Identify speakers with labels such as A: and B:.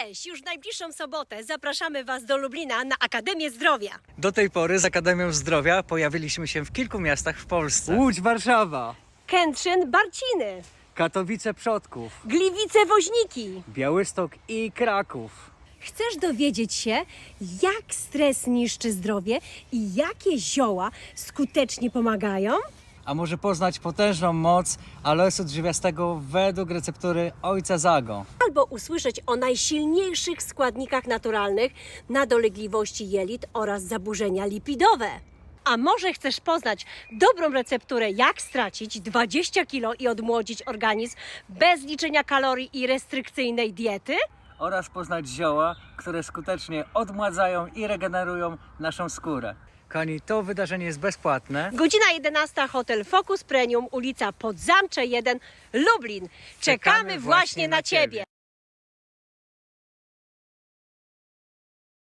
A: Cześć! Już w najbliższą sobotę zapraszamy Was do Lublina na Akademię Zdrowia.
B: Do tej pory z Akademią Zdrowia pojawiliśmy się w kilku miastach w Polsce.
C: Łódź, Warszawa,
A: Kętrzyn, Barciny,
C: Katowice Przodków,
A: Gliwice, Woźniki.
C: Białystok i Kraków.
A: Chcesz dowiedzieć się, jak stres niszczy zdrowie i jakie zioła skutecznie pomagają?
B: A może poznać potężną moc aloesu drzewiastego według receptury ojca Zago.
A: Albo usłyszeć o najsilniejszych składnikach naturalnych na dolegliwości jelit oraz zaburzenia lipidowe. A może chcesz poznać dobrą recepturę, jak stracić 20 kg i odmłodzić organizm bez liczenia kalorii i restrykcyjnej diety?
B: Oraz poznać zioła, które skutecznie odmładzają i regenerują naszą skórę. Kochani, to wydarzenie jest bezpłatne.
A: Godzina 11, hotel Focus Premium, ulica Podzamcze 1, Lublin. Czekamy, właśnie na Ciebie.